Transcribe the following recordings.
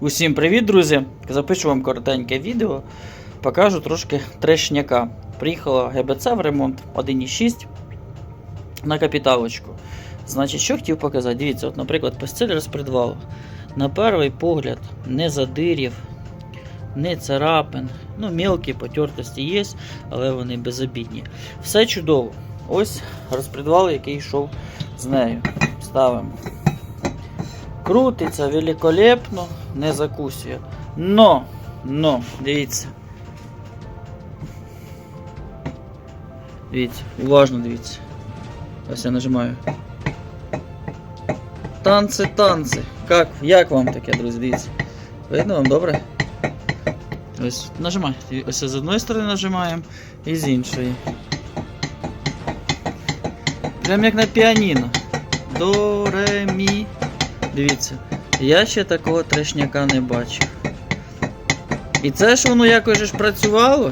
Усім привіт, друзі! Запишу вам коротеньке відео. Покажу трошки трешняка. Приїхала ГБЦ в ремонт 1.6 на капіталочку. Значить, що хотів показати? Дивіться, от, наприклад, постель розпредвал. На перший погляд, не задирів, не царапин. Ну, мелкі потертості є, але вони безобідні. Все чудово. Ось розпредвал, який йшов з нею. Ставимо. Крутиться великолепно, не закусує. Но, но, дивіться. Дивіться, уважно дивіться. Ось я нажимаю. Танці, танці. Как, як вам таке, друзі? Дивіться. Видно вам добре? Ось нажимай. Ось з одної сторони нажимаємо і з іншої. Прям як на піаніно. До, ре, мі. Дивіться, я ще такого трешняка не бачив. І це ж воно якось ж працювало.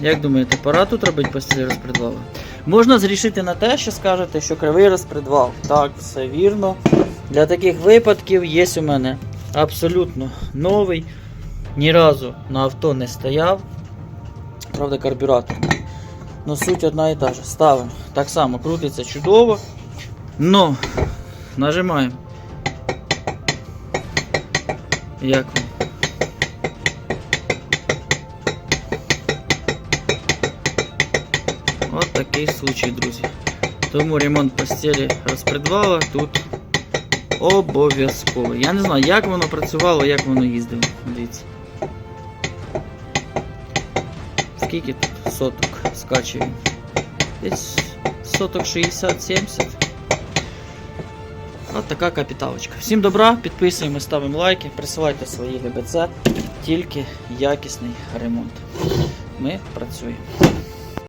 Як думаєте, пора тут робити постіль розпредвалу? Можна зрішити на те, що скажете, що кривий розпредвал. Так, все вірно. Для таких випадків є у мене абсолютно новий. Ні разу на авто не стояв. Правда, карбюратор. Ну суть одна і та ж. Ставимо. Так само крутиться чудово. Но нажимаємо. Як вам? От такий случай, друзі. Тому ремонт постелі розпредвала тут обов'язково. Я не знаю, як воно працювало, як воно їздило. Дивіться. Скільки тут соток скачує? Десь соток 60-70. От така капіталочка. Всім добра, підписуємо, ставимо лайки, присилайте свої ГБЦ, тільки якісний ремонт. Ми працюємо.